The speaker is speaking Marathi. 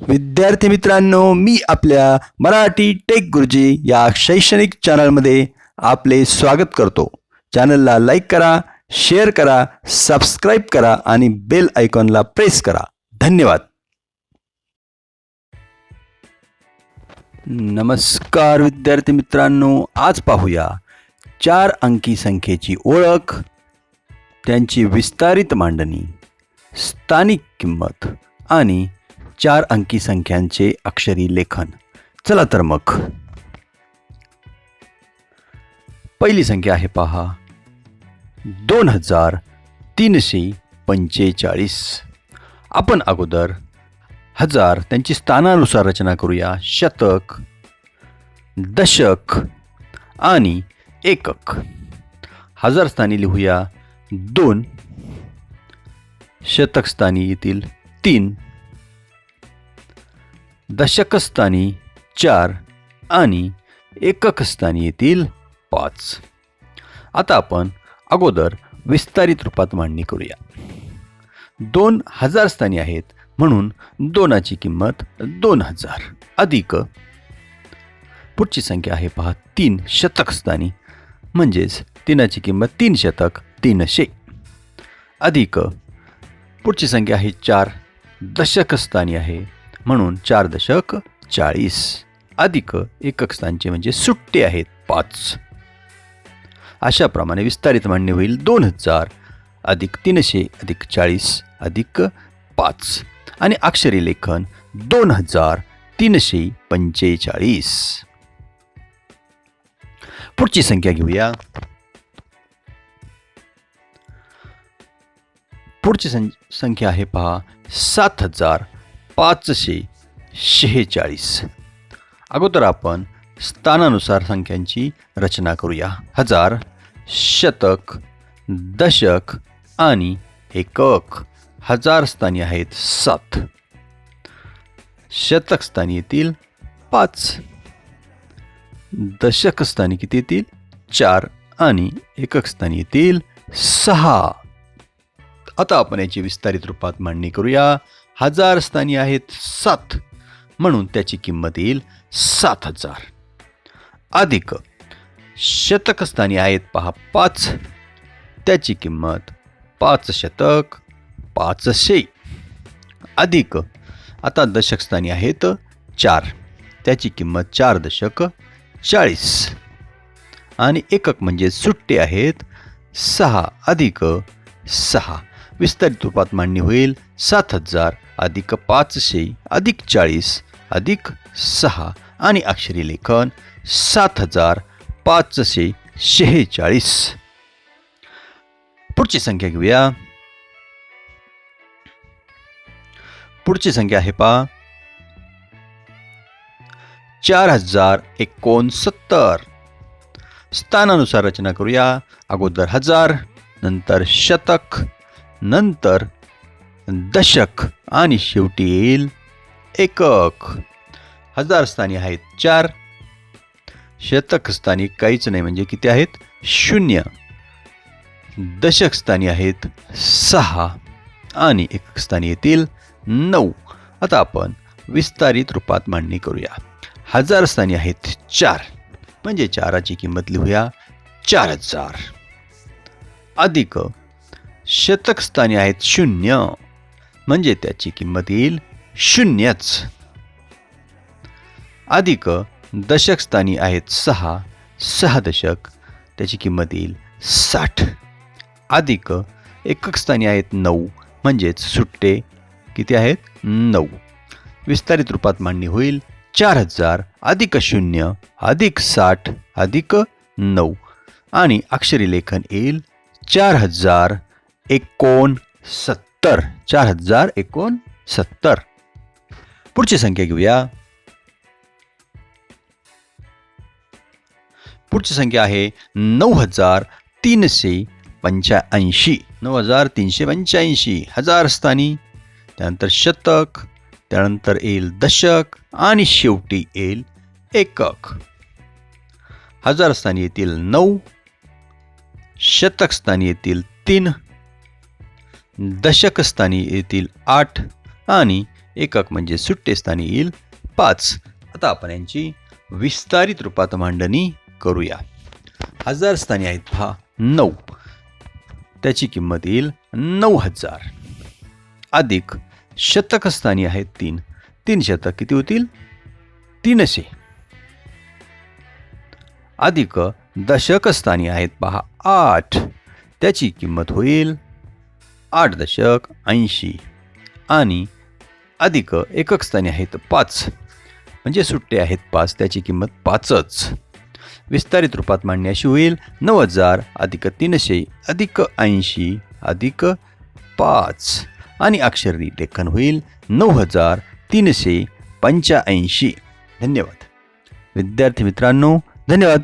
विद्यार्थी मित्रांनो मी आपल्या मराठी टेक गुरुजी या शैक्षणिक चॅनलमध्ये आपले स्वागत करतो. चॅनलला लाईक करा शेअर करा सबस्क्राईब करा आणि बेल आयकॉनला प्रेस करा. धन्यवाद. नमस्कार विद्यार्थी मित्रांनो आज पाहूया चार अंकी संख्येची ओळख त्यांची विस्तारित मांडणी स्थानिक किंमत आणि चार अंकी संख्यांचे अक्षरी लेखन. चला तर मग. पहिली संख्या आहे पहा. दोन हजार तीनशे पंचेचाळीस. आपण अगोदर हजार त्यांची स्थानानुसार रचना करूया. शतक दशक आणि एकक. हजार स्थानी लिहूया दोन. शतक स्थानी येतील तीन. दशकस्थानी चार आणि एककस्थानी येतील पाच. आता आपण अगोदर विस्तारित रूपात मांडणी करूया. दोन हजार स्थानी आहेत म्हणून दोनाची किंमत दोन हजार. अधिक. पुढची संख्या आहे पहा तीन शतक स्थानी. म्हणजेच तीनाची किंमत तीन शतक तीनशे. अधिक. पुढची संख्या आहे चार. दशकस्थानी आहे. म्हणून चार दशक चाळीस अधिक एकक स्थानचे म्हणजे सुट्टे आहेत पाच. अशाप्रमाणे विस्तारित मांडणी होईल दोन हजार अधिक तीनशे अधिक चाळीस अधिक पाच. आणि अक्षरी लेखन दोन हजार तीनशे पंचेचाळीस. पुढची संख्या घेऊया. पुढची सं संख्या आहे पहा सात हजार पाचशे शेहेचाळीस. अगोदर आपण स्थानानुसार संख्यांची रचना करूया. हजार शतक दशक आणि एकक. हजार स्थानी आहेत सात. शतक स्थानी येतील पाच. दशक स्थानी किती येतील? चार आणि एकक स्थानी येतील सहा. आता आपण याची विस्तारित रूपात मांडणी करूया. हजार स्थानी आहेत सात. म्हणून त्याची किंमत येईल सात हजार. अधिक शतकस्थानी आहेत पहा पाच. त्याची किंमत पाच शतक पाचशे. अधिक आता दशकस्थानी आहेत चार. त्याची किंमत चार दशक चाळीस. आणि एकक म्हणजे सुट्टे आहेत सहा. अधिक सहा. विस्तारित रूपात मांडणी होईल. सात हजार अधिक पाचशे अधिक चाळीस अधिक सहा आणि अक्षरी लेखन सात हजार पाचशे शेहेचाळीस. पुढची संख्या घेऊया. पुढची संख्या आहे पा चार हजार एकोणसत्तर. स्थानानुसार रचना करूया. अगोदर हजार नंतर शतक नंतर दशक आणि शेवटी येईल एकक. हजार स्थानी आहेत चार. शतक स्थानी काहीच नाही म्हणजे किती आहेत? शून्य. दशकस्थानी आहेत सहा आणि एकक स्थानी येतील नऊ. आता आपण विस्तारित रूपात मांडणी करूया. हजार स्थानी आहेत चार. म्हणजे चाराची किंमत लिहूया चार हजार. अधिक शतक स्थानी आहेत शून्य. म्हणजे त्याची किंमत येईल शून्यच. अधिक दशकस्थानी आहेत सहा सहा दशक त्याची किंमत येईल साठ. अधिक एकक स्थानी आहेत नऊ म्हणजेच सुट्टे किती आहेत? नऊ. विस्तारित रूपात मांडणी होईल चार हजार अधिक शून्य अधिक साठ अधिक नऊ. आणि अक्षरी लेखन येईल चार हजार एकोणसत्तर चार हजार एकोणसत्तर. पुढची संख्या घेऊया. पुढची संख्या आहे नऊ हजार तीनशे पंच्याऐंशी. नऊ हजार तीनशे पंच्याऐंशी हजार स्थानी. त्यानंतर शतक त्यानंतर येईल दशक आणि शेवटी येईल एकक. हजार स्थानी येतील नऊ शतक स्थानी येतील तीन दशकस्थानी येतील आठ आणि एकक म्हणजे सुट्टेस्थानी येईल पाच. आता आपण यांची विस्तारित रूपात मांडणी करूया. हजार स्थानी आहेत पहा नऊ. त्याची किंमत येईल नऊ हजार. अधिक शतकस्थानी आहेत तीन. तीन शतक किती होतील? तीनशे. अधिक दशकस्थानी आहेत पहा आठ. त्याची किंमत होईल आठ दशक ऐंशी आणि अधिक एकक स्थानी आहेत पाच. म्हणजे सुट्टे आहेत पाच त्याची किंमत पाचच. विस्तारित रूपात मांडणी अशी होईल. नऊ हजार अधिक तीनशे अधिक ऐंशी अधिक पाच. आणि अक्षरी लेखन होईल. नऊ हजार तीनशे पंच्याऐंशी. धन्यवाद. विद्यार्थी मित्रांनो धन्यवाद.